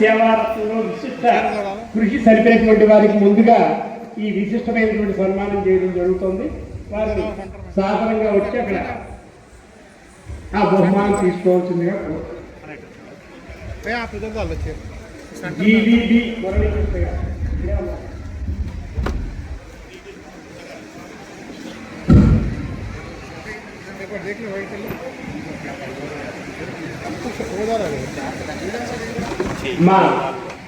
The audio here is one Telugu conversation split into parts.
సేవారత్నంలో విశిష్ట కృషి సరిపోయినటువంటి వారికి ముందుగా ఈ విశిష్టమైనటువంటి సన్మానం చేయడం జరుగుతుంది. వారిని సాధారణంగా వచ్చి అక్కడ ఆ బహుమానం తీసుకోవాల్సిందిగా కోరుతున్నాను. మా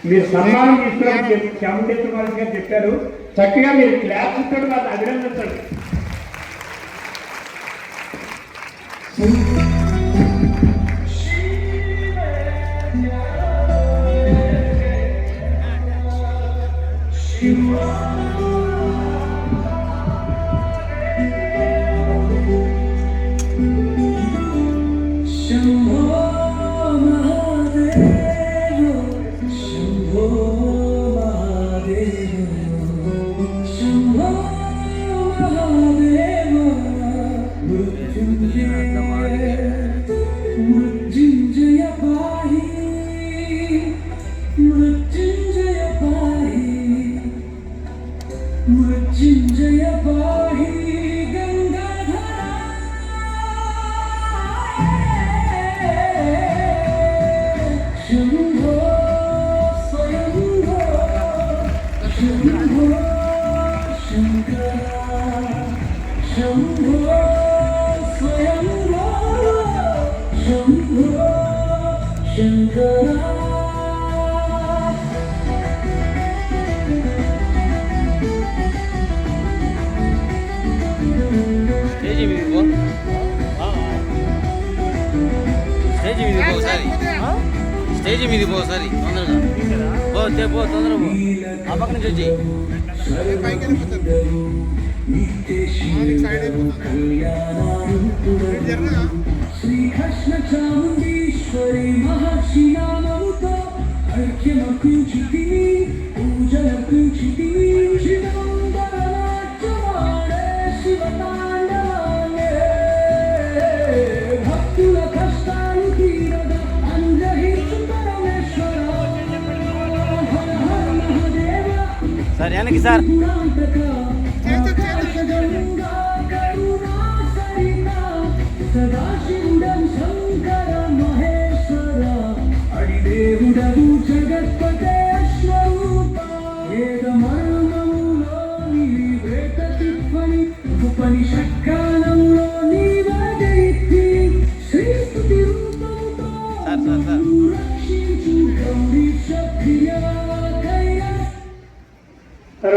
మీరు సన్మానం తీసుకున్నప్పుడు చాముండేశ్వర మహర్షి గారు చెప్పారు చక్కగా మీరు క్లాస్ ఇస్తాడు వాళ్ళు అభినందించండి Thank you. You. పో స్టేజ్ మీదకి పో ఒకసారి స్టేజ్ మీదకి పో ఒకసారి తొందరగా. పో తే పో తొందరగా పో. ఆ పక్క నుంచి వచ్చి శ్రీకృష్ణ చాముండీశ్వరి మహర్షి నామముతో ఐక్యమర్పించితివి పూజలర్పించితివి శివందరనాట్యమాడే సార్ వెనక్కి సార్. సదాశివుడం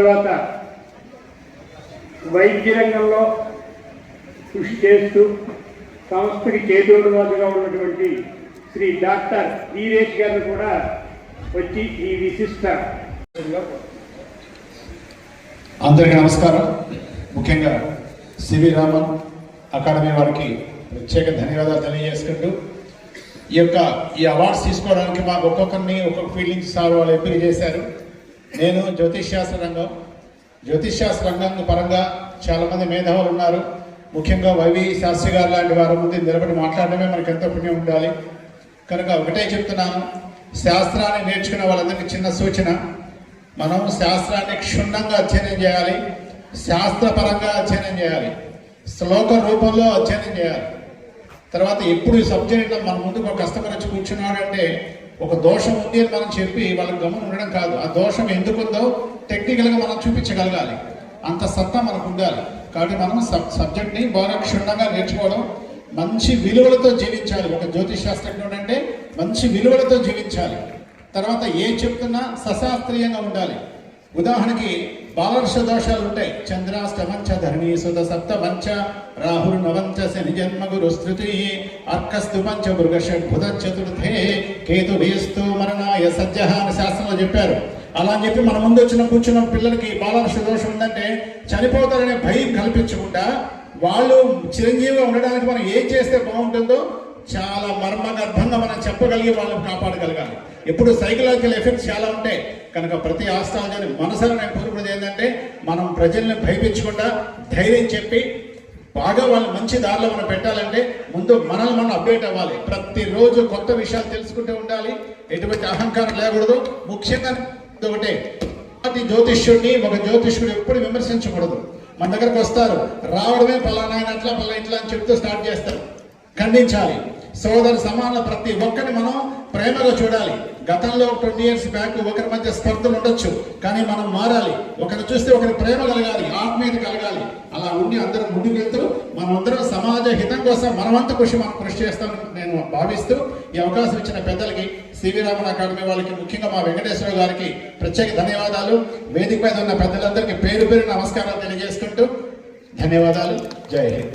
తర్వాత వైద్య రంగంలో కృషి చేస్తూ సంస్థకి చేదోడువాదుగా ఉన్నటువంటి శ్రీ డాక్టర్ వీరేష్ గారు కూడా వచ్చి ఈ విశిష్ట అందరికీ నమస్కారం. ముఖ్యంగా సివి రామన్ అకాడమీ వారికి ప్రత్యేక ధన్యవాదాలు తెలియజేసుకుంటూ ఈ యొక్క ఈ అవార్డ్స్ తీసుకోవడానికి మాకు ఒక్కొక్కరిని ఒక్కొక్క ఫీల్డింగ్స్ సార్ వాళ్ళు ఎంపిక చేశారు. నేను జ్యోతిష్ శాస్త్ర రంగం జ్యోతిష్ శాస్త్ర రంగం పరంగా చాలామంది మేధావులు ఉన్నారు. ముఖ్యంగా వైవి శాస్త్రి గారు లాంటి వారి ముందు నిలబడి మాట్లాడడమే మనకు ఎంతో పుణ్యం ఉండాలి. కనుక ఒకటే చెప్తున్నాను శాస్త్రాన్ని నేర్చుకునే వాళ్ళందరికీ చిన్న సూచన. మనం శాస్త్రాన్ని క్షుణ్ణంగా అధ్యయనం చేయాలి శాస్త్రపరంగా అధ్యయనం చేయాలి శ్లోక రూపంలో అధ్యయనం చేయాలి. తర్వాత ఎప్పుడు ఈ సబ్జెక్ట్ మన ముందుకు ఒక కస్టమర్ కూర్చున్నాడంటే ఒక దోషం ఉంది అని మనం చెప్పి వాళ్ళకి గమనం ఉండడం కాదు. ఆ దోషం ఎందుకుందో టెక్నికల్గా మనం చూపించగలగాలి. అంత సత్తా మనకు ఉండాలి. కాబట్టి మనం సబ్ సబ్జెక్ట్ని బాగా క్షుణ్ణంగా నేర్చుకోవడం మంచి విలువలతో జీవించాలి. ఒక జ్యోతిష్ శాస్త్రజ్ఞుడు అంటే మంచి విలువలతో జీవించాలి. తర్వాత ఏ చెప్తున్నా సశాస్త్రీయంగా ఉండాలి. ఉదాహరణకి బాలర్ష దోషాలు ఉంటాయి. చంద్రాష్టమంచ ధరణి సుత సప్త మంచ రాహుల్ నవంచ శని జన్మ గురు స్థుతి అర్కస్తు పంచ మృగ షడ్భుత చతుర్థే కేతు వేస్తూ మరణాయ సజ్జ అని శాస్త్రంలో చెప్పారు. అలా అని చెప్పి మన ముందు వచ్చిన కూర్చున్న పిల్లలకి బాలర్ష దోషం ఉందంటే చనిపోతారనే భయం కల్పించకుండా వాళ్ళు చిరంజీవిగా ఉండడానికి మనం ఏం చేస్తే బాగుంటుందో చాలా మర్మగర్భంగా మనం చెప్పగలిగి వాళ్ళని కాపాడగలగాలి. ఎప్పుడు సైకలాజికల్ ఎఫెక్ట్స్ చాలా ఉంటాయి. కనుక ప్రతి ఆస్థానాన్ని మనసులో నేను కోరుకునేది ఏంటంటే మనం ప్రజల్ని భయపించకుండా ధైర్యం చెప్పి బాగా వాళ్ళని మంచి దారిలో మనం పెట్టాలంటే ముందు మనల్ని మనం అప్డేట్ అవ్వాలి. ప్రతిరోజు కొత్త విషయాలు తెలుసుకుంటూ ఉండాలి. ఎటువంటి అహంకారం లేకూడదు. ముఖ్యంగా ఒకటే ప్రతి జ్యోతిష్యుడిని ఒక జ్యోతిష్యుడు ఎప్పుడు విమర్శించకూడదు. మన దగ్గరకు వస్తారు రావడమే పలానా ఆయన అట్లా పలానా ఇట్లా అని చెప్తూ స్టార్ట్ చేస్తారు. ఖండించాలి. సోదరు సమాన ప్రతి ఒక్కరిని మనం ప్రేమగా చూడాలి. గతంలో ట్వంటీ ఇయర్స్ బ్యాక్ ఒకరి మధ్య స్పర్ధలు ఉండొచ్చు కానీ మనం మారాలి. ఒకరు చూస్తే ఒకరి ప్రేమ కలగాలి ఆత్మీయత కలగాలి. అలా ఉండి అందరం ముందుకు వెళ్తూ మనమందరం సమాజ హితం కోసం మనమంత కృషి మనం కృషి చేస్తామని నేను భావిస్తూ ఈ అవకాశం ఇచ్చిన పెద్దలకి సివి రామన్ అకాడమీ వాళ్ళకి ముఖ్యంగా మా వెంకటేశ్వర గారికి ప్రత్యేక ధన్యవాదాలు. వేదిక మీద ఉన్న పెద్దలందరికీ పేరు పేరు నమస్కారాలు తెలియజేసుకుంటూ ధన్యవాదాలు. జై హింద్.